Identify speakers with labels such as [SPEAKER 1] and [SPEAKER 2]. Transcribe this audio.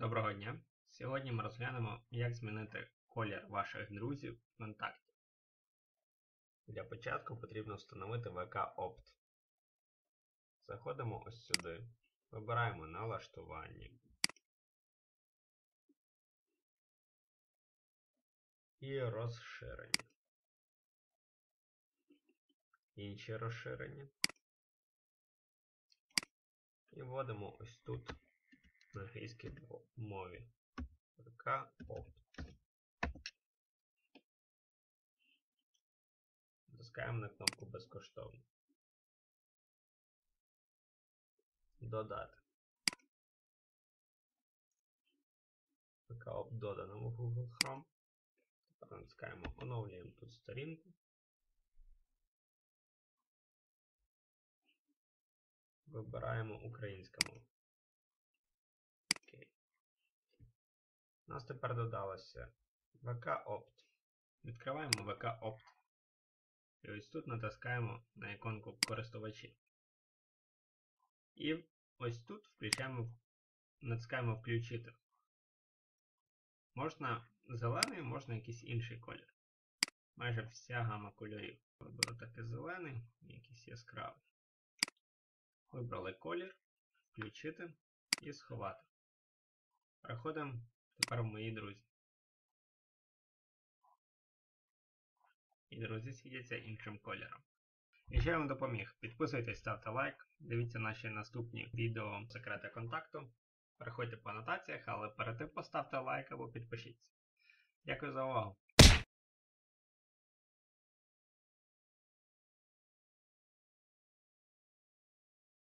[SPEAKER 1] Доброго дня! Сьогодні ми розглянемо, як змінити колір ваших друзів в контакті. Для початку потрібно встановити VK Opt. Заходимо ось сюди, вибираємо налаштування. І розширення. Інші розширення. І вводимо ось тут на англійській мові. ВК Opt. Натискаємо на кнопку безкоштовно. Додати. ВК Opt додано в Google Chrome. Тепер натискаємо оновлюємо тут сторінку. Вибираємо українська мова. У нас тепер додалося VK Opt. Відкриваємо VK Opt. І ось тут натискаємо на іконку користувачі. І ось тут включаємо, натискаємо Включити. Можна зелений, можна якийсь інший колір. Майже вся гама кольорів. Виберу таке зелений, якийсь яскравий. Вибрали колір, включити і сховати. Переходимо тепер мої друзі. І друзі світяться іншим кольором. Якщо я вам допоміг, підписуйтесь, ставте лайк, дивіться наші наступні відео секрети контакту. Переходьте по анотаціях, але перед тим поставте лайк або підпишіться. Дякую за увагу!